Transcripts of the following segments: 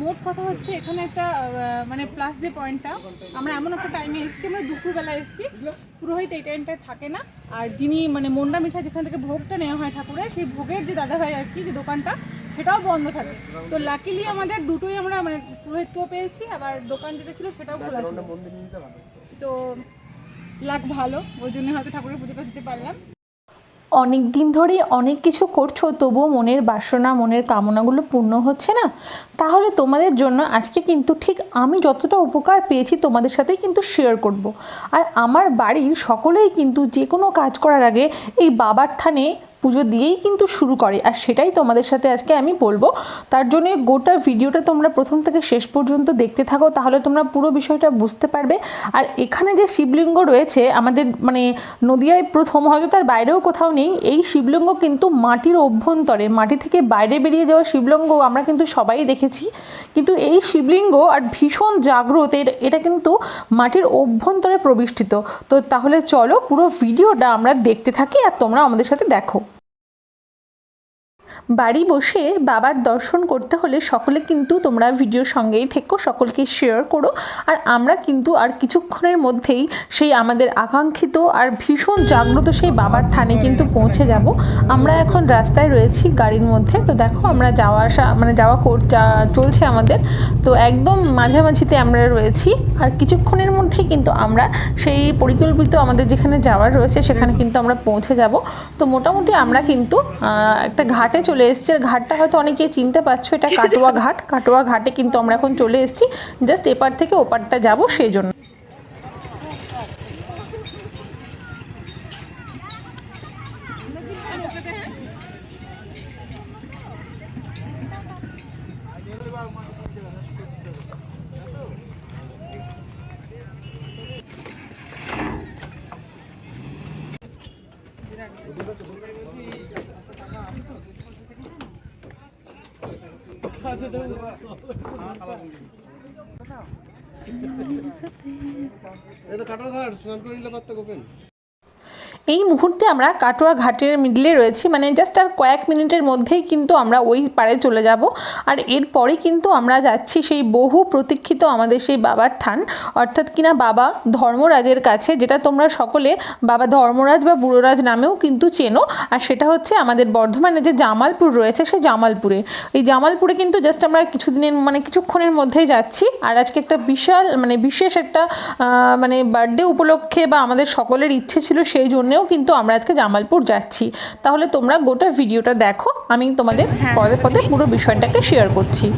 মোট কথা হচ্ছে এখানে একটা মানে প্লাস যে পয়েন্টটা আমরা এমন একটা টাইমে এসেছি, আমরা দুপুরবেলা এসেছি। পুরোহিত এই টাইমটায় থাকে না। আর যিনি মানে মন্ডা মিঠা যেখান থেকে ভোগটা নেওয়া হয় ঠাকুরের, সেই ভোগের যে দাদাভাই আর কি, যে দোকানটা, সেটাও বন্ধ থাকে। তো লাকিলি আমাদের দুটোই আমরা মানে পুরোহিতকেও পেয়েছি, আবার দোকান যেটা ছিল সেটাও খোলা ছিল। তো লাক ভালো, ওই জন্য হয়তো ঠাকুরের পুজোটা দিতে পারলাম। অনেক দিন ধরে অনেক কিছু করছ, তবুও মনের বাসনা, মনের কামনাগুলো পূর্ণ হচ্ছে না তাহলে তোমাদের জন্য আজকে কিন্তু ঠিক আমি যতটা উপকার পেয়েছি তোমাদের সাথেই কিন্তু শেয়ার করব। আর আমার বাড়ির সকলেই কিন্তু যে কোনো কাজ করার আগে এই বাবার থানে পুজো দিয়েই কিন্তু শুরু করে। আর সেটাই তোমাদের সাথে আজকে আমি বলব। তার জন্য গোটা ভিডিওটা তোমরা প্রথম থেকে শেষ পর্যন্ত দেখতে থাকো, তাহলে তোমরা পুরো বিষয়টা বুঝতে পারবে। আর এখানে যে শিবলিঙ্গ রয়েছে, আমাদের মানে নদিয়ায় প্রথম, হয়তো তার বাইরেও কোথাও নেই, এই শিবলিঙ্গ কিন্তু মাটির অভ্যন্তরে, মাটি থেকে বাইরে বেরিয়ে যাওয়া শিবলিঙ্গ আমরা কিন্তু সবাই দেখেছি। কিন্তু এই শিবলিঙ্গ আর ভীষণ জাগ্রত এটা কিন্তু মাটির অভ্যন্তরে প্রবিষ্টিত। তো তাহলে চলো পুরো ভিডিওটা আমরা দেখতে থাকি আর তোমরা আমাদের সাথে দেখো। বাড়ি বসে বাবার দর্শন করতে হলে সকলে কিন্তু তোমরা ভিডিওর সঙ্গেই থেকো, সকলকে শেয়ার করো। আর আমরা কিন্তু আর কিছুক্ষণের মধ্যেই সেই আমাদের আকাঙ্ক্ষিত আর ভীষণ জাগ্রত সেই বাবার থানে কিন্তু পৌঁছে যাব। আমরা এখন রাস্তায় রয়েছি গাড়ির মধ্যে। তো দেখো, আমরা যাওয়া আসা মানে যাওয়া চলছে আমাদের। তো একদম মাঝামাঝিতে আমরা রয়েছি। আর কিছুক্ষণের মধ্যেই কিন্তু আমরা সেই পরিকল্পিত আমাদের যেখানে যাওয়ার রয়েছে, সেখানে কিন্তু আমরা পৌঁছে যাব। তো মোটামুটি আমরা কিন্তু একটা ঘাটে চলে এসেছি। আর ঘাটটা হয়তো অনেকেই চিনতে পারছ এটা কাটোয়া ঘাট। কাটোয়া ঘাটে কিন্তু আমরা এখন চলে এসেছি। জাস্ট এপার থেকে ওপারটা যাব সেই জন্য। তো কাটো ঘাট স্নান নিলে পারতে গোপেন? এই মুহূর্তে আমরা কাটোয়া ঘাটের মিডলে রয়েছি মানে জাস্ট আর কয়েক মিনিটের মধ্যেই কিন্তু আমরা ওই পারে চলে যাব। আর এরপরে কিন্তু আমরা যাচ্ছি সেই বহু প্রতীক্ষিত আমাদের সেই বাবার থান। অর্থাৎ কিনা বাবা ধর্মরাজের কাছে, যেটা তোমরা সকলে বাবা ধর্মরাজ বা বুড়োরাজ নামেও কিন্তু চেনো। আর সেটা হচ্ছে আমাদের বর্ধমানে যে জামালপুর রয়েছে, সেই জামালপুরে। এই জামালপুরে কিন্তু জাস্ট আমরা কিছুদিনের মানে কিছুক্ষণের মধ্যেই যাচ্ছি। আর আজকে একটা বিশাল মানে বিশেষ একটা মানে বার্থডে উপলক্ষে বা আমাদের সকলের ইচ্ছে ছিল সেই জন্যেও কিন্তু আমরা আজকে জামালপুর যাচ্ছি। তাহলে তোমরা গোটা ভিডিওটা দেখো আমি তোমাদের পদে পদে পুরো বিষয়টাকে শেয়ার করছি।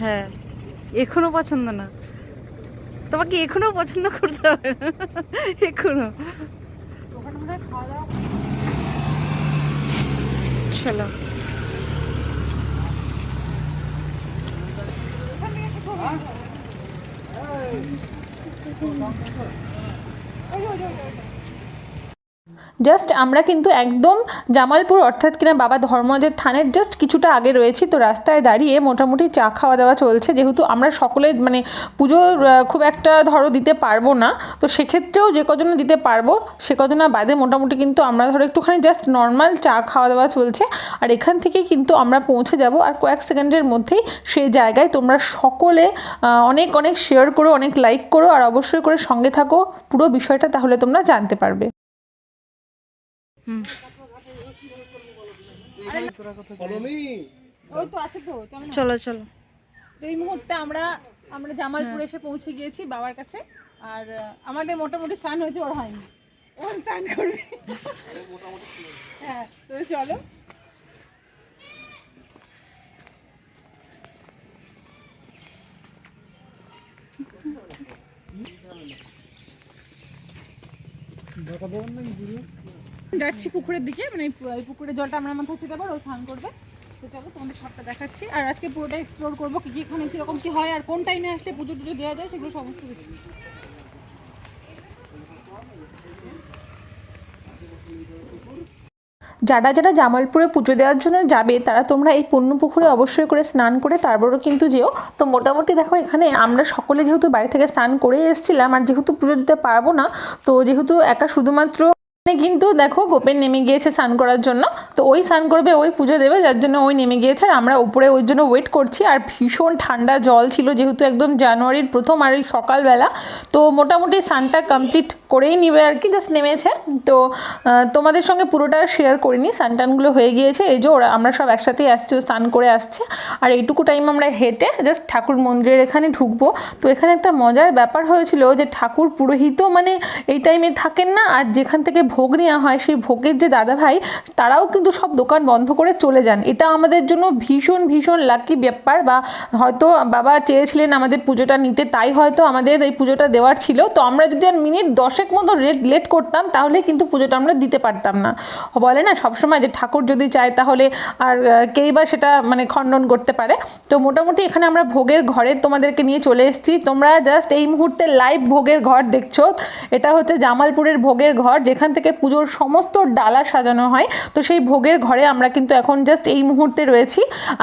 হ্যাঁ এখনও পছন্দ না। তোমাকে এখনও পছন্দ করতে হবে। না এখনও। 好了。哎呦，哎呦，呦！জাস্ট আমরা কিন্তু একদম জামালপুর অর্থাৎ কিনা বাবা ধর্মরাজের থানের জাস্ট কিছুটা আগে রয়েছি, তো রাস্তায় দাঁড়িয়ে মোটামুটি চা খাওয়া দাওয়া চলছে। যেহেতু আমরা সকলে মানে পুজো খুব একটা ধরো দিতে পারব না, তো সেক্ষেত্রেও যে কজন দিতে পারব, সে কজনা বাদে মোটামুটি কিন্তু আমরা ধরো একটুখানি জাস্ট নর্মাল চা খাওয়া দাওয়া চলছে। আর এখান থেকেই কিন্তু আমরা পৌঁছে যাব। আর কয়েক সেকেন্ডের মধ্যেই সেই জায়গায় তোমরা সকলে অনেক অনেক শেয়ার করো, অনেক লাইক করো। আর অবশ্যই করে সঙ্গে থাকো। পুরো বিষয়টা তাহলে তোমরা জানতে পারবে। চলো চলো চলো। এই মুহূর্তে আমরা আমরা জামালপুর এসে পৌঁছে গিয়েছি বাবার কাছে আর আমাদের মোটামুটি স্নান হয়েছে ওর হয়নি। ও স্নান করবে। হ্যাঁ তো চলো। যাচ্ছি পুকুরের দিকে মানে এই পুকুরের জলটা আমরা মাথায় ছিটাবো ও স্নান করবে। তো চলো তোমাদের সবটা দেখাচ্ছি। আর আজকে পুরোটা এক্সপ্লোর করব, কি কি এখানে কীরকম কী হয় আর কোন টাইমে আসলে পুজো টুজো দেওয়া যায় সেগুলো সমস্ত কিছু যারা যারা জামালপুরে পুজো দেওয়ার জন্য যাবে, তারা তোমরা এই পুকুরে অবশ্যই করে স্নান করে তারপরও কিন্তু যেও। তো মোটামুটি দেখো এখানে আমরা সকলে যেহেতু বাড়ি থেকে স্নান করে এসেছিলাম, আর যেহেতু পুজো দিতে পারব না, তো যেহেতু একা শুধুমাত্র এখানে কিন্তু দেখো গোপেন নেমে গিয়েছে স্নান করার জন্য। তো ওই স্নান করবে, ওই পুজো দেবে, যার জন্য ওই নেমে গিয়েছে। আর আমরা উপরে ওই জন্য ওয়েট করছি। আর ভীষণ ঠান্ডা জল ছিল, যেহেতু একদম জানুয়ারির প্রথম আর এই সকালবেলা। তো মোটামুটি স্নানটা কমপ্লিট করেই নিবে আর কি জাস্ট নেমেছে। তো তোমাদের সঙ্গে পুরোটা শেয়ার করিনি স্নান টানগুলো হয়ে গিয়েছে। এই যে ওরা, আমরা সব একসাথেই আসছি স্নান করে আসছে। আর এইটুকু টাইম আমরা হেঁটে জাস্ট ঠাকুর মন্দিরের এখানে ঢুকবো। তো এখানে একটা মজার ব্যাপার হয়েছিল যে ঠাকুর পুরোহিতও মানে এই টাইমে থাকেন না। আর যেখান থেকে ভোগ নেওয়া হয়, সেই ভোগের যে দাদা ভাই তারাও কিন্তু সব দোকান বন্ধ করে চলে যান। এটা আমাদের জন্য ভীষণ ভীষণ লাকি ব্যাপার বা হয়তো বাবা চেয়েছিলেন আমাদের পুজোটা নিতে, তাই হয়তো আমাদের এই পুজোটা দেওয়ার ছিল। তো আমরা যদি আর মিনিট দশেক মতো রেট লেট করতাম, তাহলে কিন্তু পুজোটা আমরা দিতে পারতাম না। বলে না, সবসময় যে ঠাকুর যদি চায়, তাহলে আর কেই বা সেটা মানে খণ্ডন করতে পারে। তো মোটামুটি এখানে আমরা ভোগের ঘরে তোমাদেরকে নিয়ে চলে এসেছি। তোমরা জাস্ট এই মুহূর্তে লাইভ ভোগের ঘর দেখছ। এটা হচ্ছে জামালপুরের ভোগের ঘর, যেখান থেকে পুজোর সমস্ত ডালা সাজানো হয়। তো সেই ভোগের ঘরে আমরা কিন্তু এখন জাস্ট এই মুহূর্তে রয়েছি।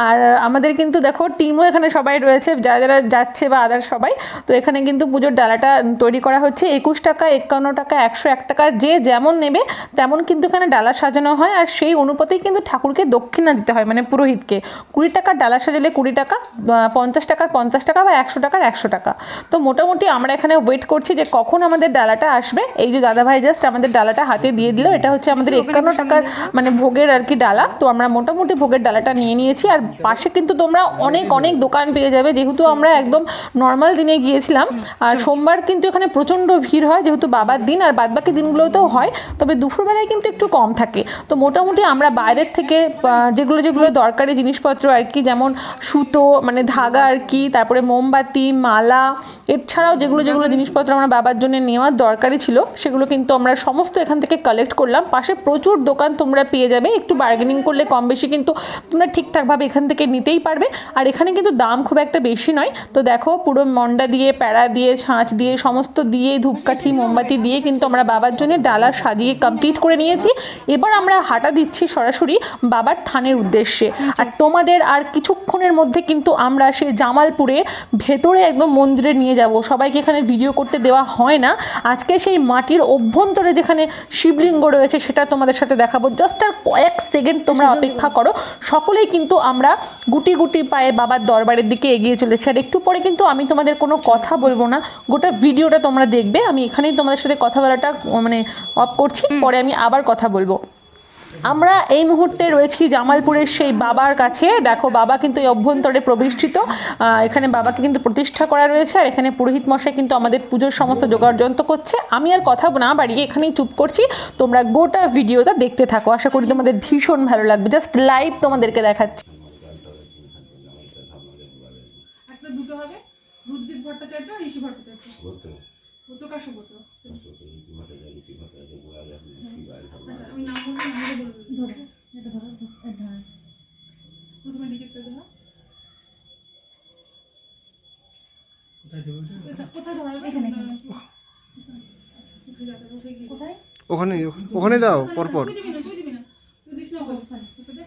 আর আমাদের কিন্তু দেখো টিমও এখানে সবাই রয়েছে, যারা যারা যাচ্ছে বা আদার সবাই। তো এখানে কিন্তু পুজোর ডালাটা তৈরি করা হচ্ছে। একুশ টাকা, একান্ন টাকা, একশো এক টাকা যে যেমন নেবে তেমন কিন্তু এখানে ডালা সাজানো হয়। আর সেই অনুপাতেই কিন্তু ঠাকুরকে দক্ষিণা দিতে হয় মানে পুরোহিতকে। কুড়ি টাকার ডালা সাজালে কুড়ি টাকা পঞ্চাশ টাকার পঞ্চাশ টাকা বা একশো টাকার একশো টাকা। তো মোটামুটি আমরা এখানে ওয়েট করছি যে কখন আমাদের ডালাটা আসবে। এই যে দাদাভাই জাস্ট আমাদের ডালাটা হাতে দিয়ে দিল। এটা হচ্ছে আমাদের একান্ন টাকার মানে ভোগের আর কি ডালা। তো আমরা মোটামুটি ভোগের ডালাটা নিয়ে নিয়েছি। আর পাশে কিন্তু তোমরা অনেক অনেক দোকান পেয়ে যাবে। যেহেতু আমরা একদম নর্মাল দিনে গিয়েছিলাম। আর সোমবার কিন্তু এখানে প্রচণ্ড ভিড় হয় যেহেতু বাবার দিন আর বাদবাকি দিনগুলোতেও হয়। তবে দুপুরবেলায় কিন্তু একটু কম থাকে। তো মোটামুটি আমরা বাইরের থেকে যেগুলো যেগুলো দরকারি জিনিসপত্র আর কি যেমন সুতো মানে ধাগা আর কি তারপরে মোমবাতি মালা এছাড়াও যেগুলো যেগুলো জিনিসপত্র আমরা বাবার জন্য নেওয়ার দরকারি ছিল সেগুলো কিন্তু আমরা সমস্ত এখান থেকে কালেক্ট করলাম। পাশে প্রচুর দোকান তোমরা পেয়ে যাবে। একটু বার্গেনিং করলে কম বেশি কিন্তু তোমরা ঠিকঠাকভাবে এখান থেকে নিতেই পারবে। আর এখানে কিন্তু দাম খুব একটা বেশি নয়। তো দেখো, পুরো মন্ডা দিয়ে প্যাড়া দিয়ে, ছাঁচ দিয়ে, সমস্ত দিয়ে, ধূপকাঠি, মোমবাতি দিয়ে কিন্তু আমরা বাবার জন্য ডালা সাজিয়ে কমপ্লিট করে নিয়েছি। এবার আমরা হাঁটা দিচ্ছি সরাসরি বাবার থানের উদ্দেশ্যে। আর তোমাদের আর কিছুক্ষণের মধ্যে কিন্তু আমরা সে জামালপুরে ভেতরে একদম মন্দিরে নিয়ে যাব। সবাইকে এখানে ভিডিও করতে দেওয়া হয় না। আজকে সেই মাটির অভ্যন্তরে যেখানে শিবলিঙ্গ রয়েছে সেটা তোমাদের সাথে দেখাবো। জাস্ট আর কয়েক সেকেন্ড তোমরা অপেক্ষা করো। সকলেই কিন্তু আমরা গুটি গুটি পায়ে বাবার দরবারের দিকে এগিয়ে চলেছি। আর একটু পরে কিন্তু আমি তোমাদের কোনো কথা বলব না। গোটা ভিডিওটা তোমরা দেখবে। আমি এখানেই তোমাদের সাথে কথা বলাটা মানে অফ করছি। পরে আমি আবার কথা বলব। আমরা এই মুহূর্তে রয়েছি জামালপুরের সেই বাবার কাছে। দেখো বাবা কিন্তু এই অভ্যন্তরে প্রবিষ্ঠিত এখানে বাবাকে কিন্তু প্রতিষ্ঠা করা রয়েছে আর এখানে পুরোহিত মশাই কিন্তু আমাদের পুজোর সমস্ত জোগাড় যন্ত্র করছে। আমি আর কথা না বাড়িয়ে এখানেই চুপ করছি। তোমরা গোটা ভিডিওটা দেখতে থাকো। আশা করি তোমাদের ভীষণ ভালো লাগবে। জাস্ট লাইভ তোমাদেরকে দেখাচ্ছি। একটা দুটো হবে। ভট্টাচার্য ঋষি ভট্টাচার্য। আমি নাম বলব নাম বলব এটা ধরো এটা ধরো প্রথমে ডিটেক্টর দেবো কোথায় ধরো? এখানে কোথায়? ওখানে ওখানে দাও পরপর তুই দিবি না তুই দিবি না তুই দিস না ওখানে ওকে দে।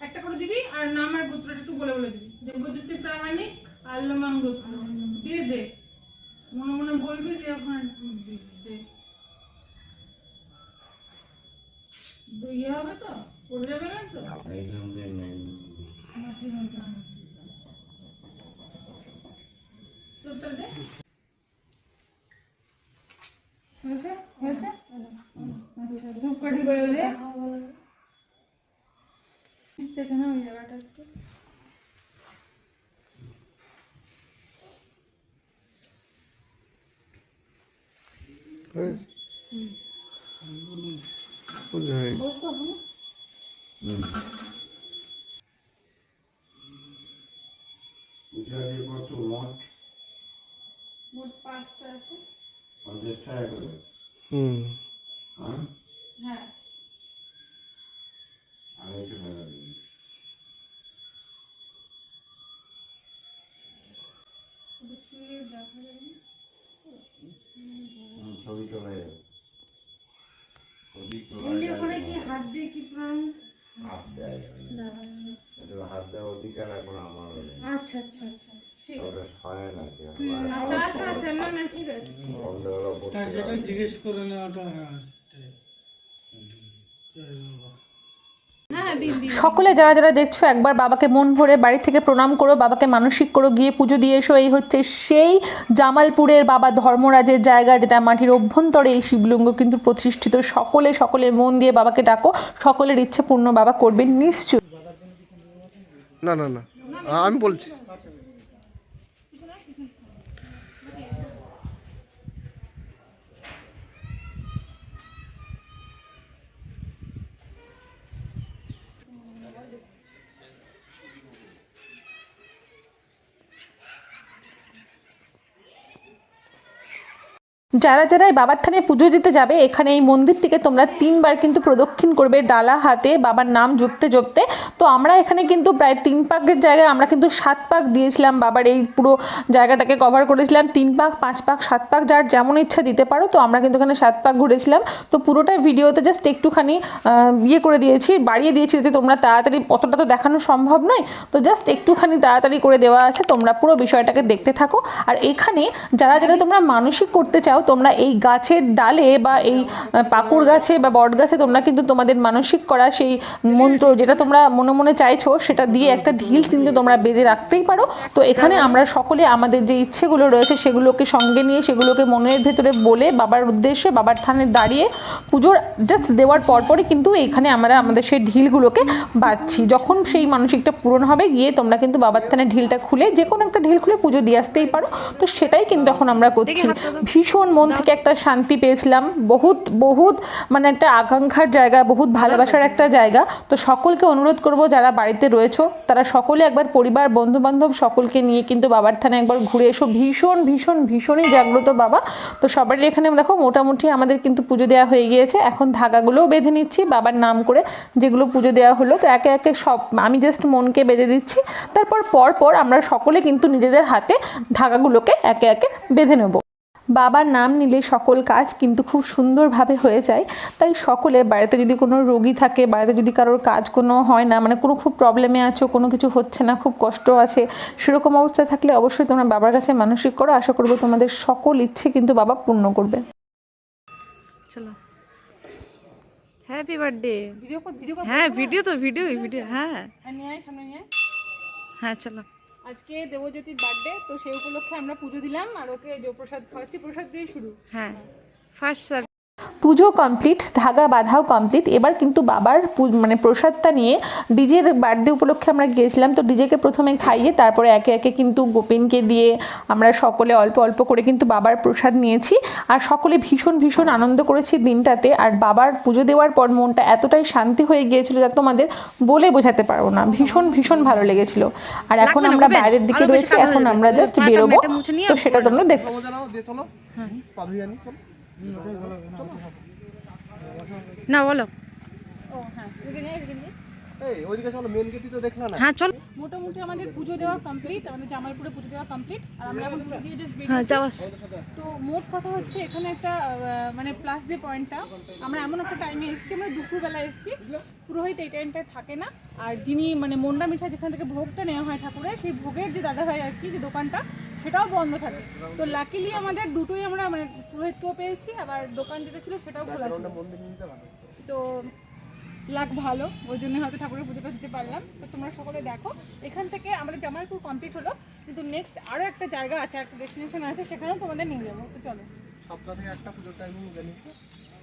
একটা করে দিবি আর নাম আর গোত্রটা একটু বলে বলে দিবি দেবজ্যোতি প্রামাণিক আল্লমাং গোত্র দিয়ে দে মনে মনে বলবি যে ওখানে দি- দে তো ইয়ে হবে তো পড়ে যাবে না তো তোরটা দে হয়েছে হয়েছে আচ্ছা ধূপকাঠি বেরো দে দেখে না ওই জায়গাটা একটু হয়েছে? পুজো হয়ে গেছে। পূজারে কত মঠ মোট পাঁচটা আছে পঞ্চাশ টাকা করে হুম। হ্যাঁ? হ্যাঁ। আড়াইশো টাকা? ছবি তোলা যাবে। হাত দিয়ে কি হাত দেওয়ার অধিকার এখন আমার আচ্ছা আচ্ছা আচ্ছা। আচ্ছা আচ্ছা আচ্ছা সেটা জিজ্ঞেস করে নেওয়াটা হ্যাঁ হ্যাঁ দিন দিন। সকলে যারা যারা দেখছ একবার বাবাকে মন ভরে বাড়ি থেকে প্রণাম করো বাবাকে মানসিক করো গিয়ে পুজো দিয়ে এসো। এই হচ্ছে সেই জামালপুরের বাবা ধর্মরাজের জায়গা যেটা মাটির অভ্যন্তরে এই শিবলিঙ্গ কিন্তু প্রতিষ্ঠিত। সকলে সকলের মন দিয়ে বাবাকে ডাকো। সকলের ইচ্ছে পূর্ণ বাবা করবেন নিশ্চয় না না না আমি বলছি। যারা যারা এই বাবার থানে পুজো দিতে যাবে, এখানে এই মন্দিরটিকে তোমরা তিনবার কিন্তু প্রদক্ষিণ করবে ডালা হাতে, বাবার নাম জপতে জপতে। তো আমরা এখানে কিন্তু প্রায় তিন পাকের জায়গায়, আমরা কিন্তু সাত পাক দিয়েছিলাম, বাবার এই পুরো জায়গাটাকে কভার করেছিলাম। তিন পাক, পাঁচ পাক, সাত পাক, যার যেমন ইচ্ছা দিতে পারো, তো আমরা কিন্তু এখানে সাত পাক ঘুরেছিলাম। তো পুরোটাই ভিডিওতে জাস্ট একটুখানি ইয়ে করে দিয়েছি, বাড়িয়ে দিয়েছি যাতে তোমরা তাড়াতাড়ি, অতটা তো দেখানো সম্ভব নয়। তো জাস্ট একটুখানি তাড়াতাড়ি করে দেওয়া আছে, তোমরা পুরো বিষয়টাকে দেখতে থাকো। আর এখানে যারা যারা তোমরা মানসিক করতে চাও তোমরা এই গাছের ডালে বা এই পাকুড় গাছে বা বট গাছে তোমরা কিন্তু তোমাদের মানসিক করা সেই মন্ত্র যেটা তোমরা মনে মনে চাইছো সেটা দিয়ে একটা ঢিল কিন্তু তোমরা বেজে রাখতেই পারো। তো এখানে আমরা সকলে আমাদের যে ইচ্ছেগুলো রয়েছে সেগুলোকে সঙ্গে নিয়ে সেগুলোকে মনের ভেতরে বলে বাবার উদ্দেশ্যে বাবার থানে দাঁড়িয়ে পুজোর জাস্ট দেওয়ার পরপরই কিন্তু এখানে আমরা আমাদের সেই ঢিলগুলোকে বাঁধছি। যখন সেই মানসিকটা পূরণ হবে গিয়ে তোমরা কিন্তু বাবার থানে ঢিলটা খুলে যে কোনো একটা ঢিল খুলে পুজো দিয়ে আসতেই পারো। তো সেটাই কিন্তু এখন আমরা করছি। ভীষণ মন থেকে একটা শান্তি পেয়েছিলাম। বহুত বহুত মানে একটা আকাঙ্ক্ষার জায়গা বহুত ভালোবাসার একটা জায়গা। তো সকলকে অনুরোধ করব যারা বাড়িতে রয়েছো তারা সকলে একবার পরিবার বন্ধু বান্ধব সকলকে নিয়ে কিন্তু বাবার থানে একবার ঘুরে এসো। ভীষণ ভীষণ ভীষণই জাগ্রত বাবা। তো সবারই এখানে দেখো মোটামুটি আমাদের কিন্তু পুজো দেওয়া হয়ে গিয়েছে। এখন ধাগাগুলোও বেঁধে নিচ্ছি বাবার নাম করে যেগুলো পুজো দেওয়া হলো। তো একে একে সব আমি জাস্ট মনকে বেঁধে দিচ্ছি। তারপর পর পর আমরা সকলে কিন্তু নিজেদের হাতে ধাগাগুলোকে একে একে বেঁধে নেব। বাবার নাম নিলে সকল কাজ কিন্তু খুব সুন্দরভাবে হয়ে যায়। তাই সকলে বাড়িতে যদি কোনো রোগী থাকে বাড়িতে যদি কারোর কাজ কোনো হয় না মানে কোনো খুব প্রবলেমে আছো কোনো কিছু হচ্ছে না খুব কষ্ট আছে সেরকম অবস্থায় থাকলে অবশ্যই তোমরা বাবার কাছে মানসিক করো। আশা করব তোমাদের সকল ইচ্ছে কিন্তু বাবা পূর্ণ করবে। চলো। হ্যাপি বার্থডে ভিডিও ভিডিও হ্যাঁ ভিডিও তো ভিডিও ভিডিও হ্যাঁ। আয়। হ্যাঁ চলো। আজকে দেবজ্যোতির বার্থডে তো সেই উপলক্ষে আমরা পুজো দিলাম আর ওকে যে প্রসাদ খাওয়াচ্ছি। প্রসাদ দিয়ে শুরু। হ্যাঁ ফার্স্ট পুজো কমপ্লিট ধাগা বাঁধাও কমপ্লিট এবার কিন্তু বাবার মানে প্রসাদটা নিয়ে ডিজের বার্থডে উপলক্ষে আমরা গিয়েছিলাম। তো ডিজেকে প্রথমে খাইয়ে তারপরে একে একে কিন্তু গোপেনকে দিয়ে আমরা সকলে অল্প অল্প করে কিন্তু বাবার প্রসাদ নিয়েছি। আর সকলে ভীষণ ভীষণ আনন্দ করেছি দিনটাতে। আর বাবার পুজো দেওয়ার পর মনটা এতটাই শান্তি হয়ে গিয়েছিল যা তোমাদের বলে বোঝাতে পারব না। ভীষণ ভীষণ ভালো লেগেছিল। আর এখন আমরা বাইরের দিকে রয়েছি। এখন আমরা জাস্ট বেরোবো। তো সেটা তোমরা দেখ না বলো। ও হ্যাঁ মেন হ্যাঁ চল। মোটামুটি আমাদের পুজো দেওয়া কমপ্লিট আমাদের জামালপুরে পুজো দেওয়া কমপ্লিট আর আমরা এখন পুজো দিয়ে জাস্ট হ্যাঁ তো মোট কথা হচ্ছে এখানে একটা মানে প্লাস যে পয়েন্টটা আমরা এমন একটা টাইমে এসেছি আমরা দুপুরবেলা এসেছি। পুরোহিত এই টাইমটায় থাকে না। আর যিনি মানে মন্ডা মিঠা যেখান থেকে ভোগটা নেওয়া হয় ঠাকুরের সেই ভোগের যে দাদা ভাই আর কি যে দোকানটা সেটাও বন্ধ থাকে। তো লাকিলি আমাদের দুটোই আমরা মানে পুরোহিতকেও পেয়েছি আবার দোকান যেটা ছিল সেটাও খোলা ছিল। তো লাক ভালো ওই জন্য হয়তো ঠাকুরের পুজোটা দিতে পারলাম। তো তোমরা সকলে দেখো এখান থেকে আমাদের জামালপুর কমপ্লিট হলো কিন্তু নেক্সট আরও একটা জায়গা আছে একটা ডেস্টিনেশন আছে সেখানেও তোমাদের নিয়ে যাব। তো চলো। সাতটা থেকে একটা পুজোর টাইমিং জানি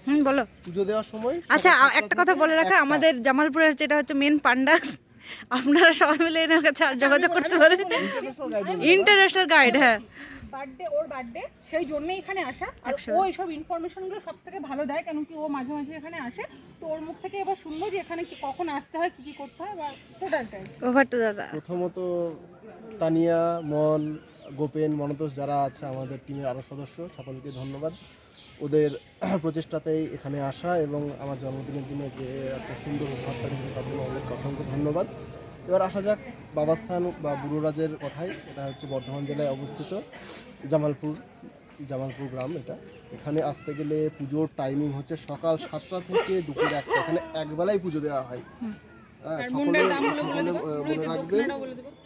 হুম বলো। পুজো দেওয়ার সময় আচ্ছা একটা কথা বলে রাখা আমাদের জামালপুরের যেটা হচ্ছে মেন পান্ডা আপনারা সবাই মিলে এনার কাছে যোগাযোগ করতে পারেন। ইন্টারন্যাশনাল গাইড হ্যাঁ বার্থডে ওর বার্থডে সেই জন্যই এখানে আসা। আর ও এইসব ইনফরমেশনগুলো সব থেকে ভালো দেয় কেন কি ও মাঝে মাঝে এখানে আসে। তো ওর মুখ থেকে এবার শুনব যে এখানে কি কখন আসতে হয় কি কি করতে হয় বা টোটালটাই ওভার টু দাদা। প্রথমত তানিয়া মন গোপেন মনতোষ যারা আছে আমাদের টিমের আরও সদস্য সকলকে ধন্যবাদ। ওদের প্রচেষ্টাতেই এখানে আসা এবং আমার জন্মদিনের দিনে যে একটা সুন্দর উপহারটা দিয়েছে তার জন্য ওদেরকে অসংখ্য ধন্যবাদ। এবার আসা যাক বাবাস্থান বা বুড়োরাজের কথায়, এটা হচ্ছে বর্ধমান জেলায় অবস্থিত, জামালপুর জামালপুর গ্রাম এটা। এখানে আসতে গেলে পুজোর টাইমিং হচ্ছে সকাল সাতটা থেকে দুপুর একটা, এখানে একবেলাই পুজো দেওয়া হয়। সকলে বলে সকলে মনে রাখবেন।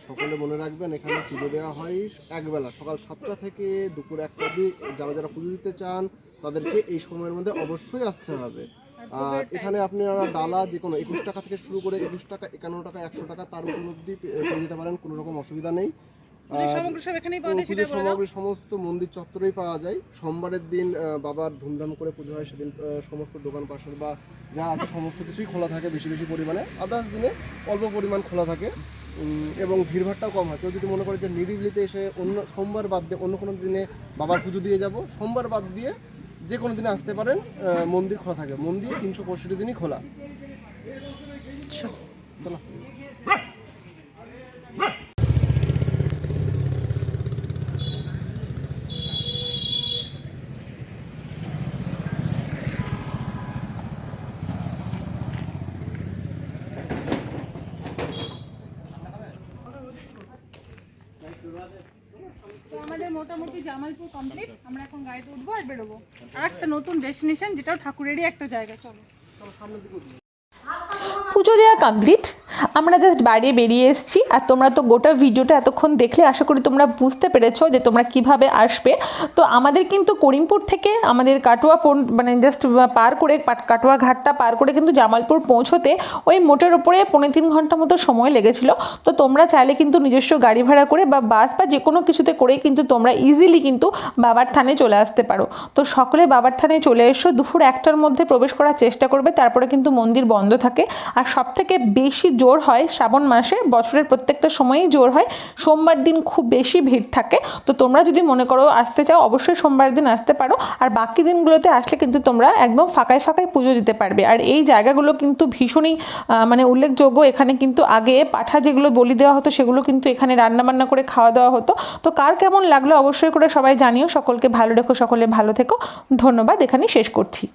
সকলে মনে রাখবেন এখানে পুজো দেওয়া হয় একবেলা সকাল সাতটা থেকে দুপুর একটা অবধি যারা যারা পুজো দিতে চান তাদেরকে এই সময়ের মধ্যে অবশ্যই আসতে হবে। আর এখানে আপনারা ডালা যে কোনো একুশ টাকা থেকে শুরু করে একুশ টাকা একান্ন টাকা একশো টাকা তার উপর অব্দি পেয়ে যেতে পারেন কোনো রকম অসুবিধা নেই। পুজোর সামগ্রী সমস্ত মন্দির চত্বরেই পাওয়া যায়। সোমবারের দিন বাবার ধুমধাম করে পুজো হয় সেদিন সমস্ত দোকান পাশার বা যা আছে সমস্ত কিছুই খোলা থাকে বেশি বেশি পরিমাণে। আদার্স দিনে অল্প পরিমাণ খোলা থাকে এবং ভিড়ভাড়টাও কম হয়। কেউ যদি মনে করে যে নিরিবিলিতে এসে অন্য সোমবার বাদ দিয়ে অন্য কোনো দিনে বাবার পুজো দিয়ে যাব সোমবার বাদ দিয়ে যে কোনো দিনে আসতে পারেন মন্দির খোলা থাকে। মন্দির তিনশো পঁয়ষট্টি দিনই খোলা। চলো তো আমাদের মোটামুটি জামালপুর কমপ্লিট আমরা এখন গাড়িতে উঠবো আর বেরোবো। আর একটা নতুন ডেস্টিনেশন যেটাও ঠাকুরেরই একটা জায়গা, চলো। পুজো দেওয়া কমপ্লিট আমরা জাস্ট বাইরে বেরিয়ে এসেছি আর তোমরা তো গোটা ভিডিওটা এতক্ষণ দেখলে, আশা করি তোমরা বুঝতে পেরেছ যে তোমরা কীভাবে আসবে। তো আমাদের কিন্তু করিমপুর থেকে আমাদের কাটোয়া মানে জাস্ট পার করে কাটোয়া ঘাটটা পার করে কিন্তু জামালপুর পৌঁছতে ওই মোটের ওপরে পৌনে তিন ঘণ্টা মতো সময় লেগেছিল। তো তোমরা চাইলে কিন্তু নিজস্ব গাড়ি ভাড়া করে বা বাস বা যে কোনো কিছুতে করেই কিন্তু তোমরা ইজিলি কিন্তু বাবার থানে চলে আসতে পারো। তো সকলে বাবার থানে চলে এসো, দুপুর একটার মধ্যে প্রবেশ করার চেষ্টা করবে, তারপরে কিন্তু মন্দির বন্ধ থাকে। আর সব থেকে বেশি জোর হয়, শ্রাবণ মাসে বছরের প্রত্যেকটা সময়ই জোর হয়। সোমবার দিন খুব বেশি ভিড় থাকে। তো তোমরা যদি মনে করো আসতে চাও, অবশ্যই সোমবার দিন আসতে পারো। আর বাকি দিনগুলোতে আসলে কিন্তু তোমরা একদম ফাঁকায় ফাঁকায় পুজো দিতে পারবে। আর এই জায়গাগুলো কিন্তু ভীষণই মানে উল্লেখযোগ্য। এখানে কিন্তু আগে পাঠা যেগুলো বলি দেওয়া হতো, সেগুলো কিন্তু এখানে রান্নাবান্না করে খাওয়া দাওয়া হতো। তো কার কেমন লাগল অবশ্যই করে সবাই জানিও। সকলকে ভালো রেখো, সকলে ভালো থেকো। ধন্যবাদ। এখানেই শেষ করছি।